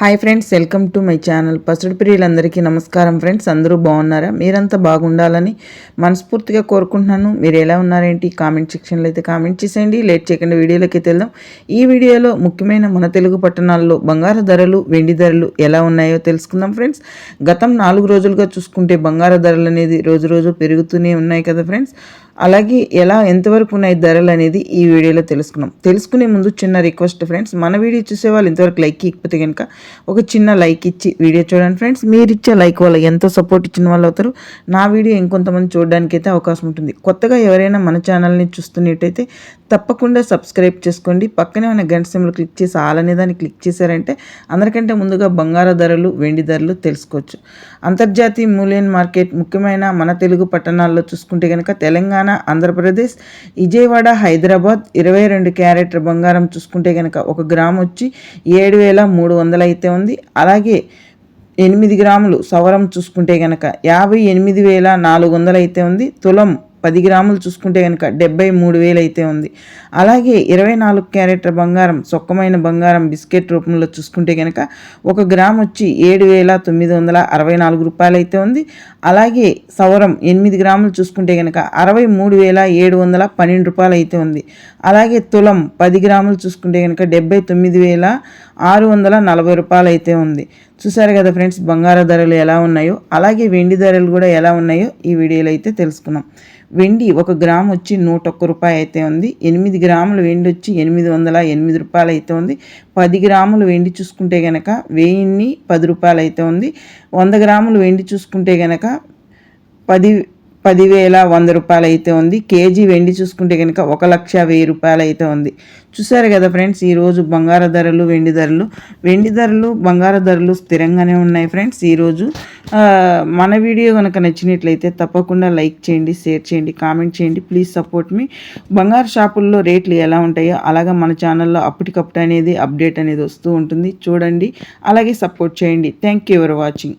Hi friends welcome to my channel. పసుడు ప్రియులందరికీ నమస్కారం friends. అందరూ బాగున్నారా? మీరంతా బాగుండాలని మనస్ఫూర్తిగా కోరుకుంటున్నాను. మీరు ఎలా ఉన్నారేంటి? కామెంట్ సెక్షన్లో అయితే కామెంట్ చేసేయండి. లేట్ చేయకుండా వీడియోలోకి వెళ్దాం. ఈ వీడియోలో ముఖ్యమైన మన తెలుగు పట్టణాల్లో బంగారు ధరలు వెండి ధరలు ఎలా ఉన్నాయో తెలుసుకుందాం ఫ్రెండ్స్. గతం నాలుగు రోజులుగా చూసుకుంటే బంగారు ధరలు అనేది రోజు రోజు పెరుగుతూనే ఉన్నాయి కదా ఫ్రెండ్స్. అలాగే ఎలా ఎంతవరకు ఉన్నాయి ధరలు అనేది ఈ వీడియోలో తెలుసుకున్నాం తెలుసుకునే ముందు చిన్న రిక్వెస్ట్ ఫ్రెండ్స్. మన వీడియో చూసే వాళ్ళు ఇంతవరకు లైక్ ఇకపోతే కనుక ఒక చిన్న లైక్ ఇచ్చి వీడియో చూడండి ఫ్రెండ్స్. మీరు ఇచ్చే లైక్ వల్ల ఎంతో సపోర్ట్ ఇచ్చిన వాళ్ళు అవుతారు. నా వీడియో ఇంకొంతమంది చూడడానికి అయితే అవకాశం ఉంటుంది. కొత్తగా ఎవరైనా మన ఛానల్ని చూస్తున్నట్టయితే తప్పకుండా సబ్స్క్రైబ్ చేసుకోండి. పక్కనే ఉన్న గంట సింబల్ క్లిక్ చేసి ఆలనే దాన్ని క్లిక్ చేశారంటే అందరికంటే ముందుగా బంగారు ధరలు వెండి ధరలు తెలుసుకోవచ్చు. అంతర్జాతీయ మూల్యం మార్కెట్ ముఖ్యమైన మన తెలుగు పట్టణాల్లో చూసుకుంటే కనుక తెలంగాణ ఆంధ్రప్రదేశ్ విజయవాడ హైదరాబాద్ ఇరవై రెండు క్యారెట్ బంగారం చూసుకుంటే కనుక ఒక గ్రామ్ వచ్చి ఏడు వేల మూడు వందలు అయితే ఉంది అలాగే ఎనిమిది గ్రాములు సవరం చూసుకుంటే కనుక యాభై ఎనిమిది వేల నాలుగు వందలు అయితే ఉంది. తులం పది గ్రాములు చూసుకుంటే కనుక డెబ్బై మూడు వేలు అయితే ఉంది. అలాగే ఇరవై నాలుగు క్యారెట్ల బంగారం సొక్కమైన బంగారం బిస్కెట్ రూపంలో చూసుకుంటే కనుక ఒక గ్రామ్ వచ్చి ఏడు వేల తొమ్మిది వందల అరవై నాలుగు రూపాయలు అయితే ఉంది. అలాగే సవరం ఎనిమిది గ్రాములు చూసుకుంటే కనుక అరవై మూడు వేల ఏడు వందల పన్నెండు రూపాయలు అయితే ఉంది. అలాగే తులం పది గ్రాములు చూసుకుంటే కనుక డెబ్బై తొమ్మిది వేల ఆరు వందల నలభై రూపాయలు అయితే ఉంది. చూసారు కదా ఫ్రెండ్స్ బంగారు ధరలు ఎలా ఉన్నాయో అలాగే వెండి ధరలు కూడా ఎలా ఉన్నాయో ఈ వీడియోలో అయితే తెలుసుకున్నాం వెండి ఒక గ్రామ్ వచ్చి నూట ఒక్క రూపాయి అయితే ఉంది. ఎనిమిది గ్రాములు వెండి వచ్చి ఎనిమిది వందల ఎనిమిది రూపాయలు అయితే ఉంది. పది గ్రాములు వెండి చూసుకుంటే కనుక వెయ్యిన్ని పది రూపాయలు అయితే ఉంది. వంద గ్రాములు వెండి చూసుకుంటే కనుక పది పదివేల వంద రూపాయలు అయితే ఉంది. కేజీ వెండి చూసుకుంటే కనుక ఒక లక్ష వెయ్యి రూపాయలు అయితే ఉంది. చూసారు కదా ఫ్రెండ్స్ ఈరోజు బంగారు ధరలు వెండి ధరలు. వెండి ధరలు బంగారు ధరలు స్థిరంగానే ఉన్నాయి ఫ్రెండ్స్. ఈరోజు మన వీడియో కనుక నచ్చినట్లయితే తప్పకుండా లైక్ చేయండి షేర్ చేయండి కామెంట్ చేయండి. Please support me. బంగారు షాపుల్లో రేట్లు ఎలా ఉంటాయో అలాగే మన ఛానల్లో అప్పటికప్పుడు అనేది అప్డేట్ అనేది వస్తూ ఉంటుంది. చూడండి అలాగే సపోర్ట్ చేయండి. Thank you for watching.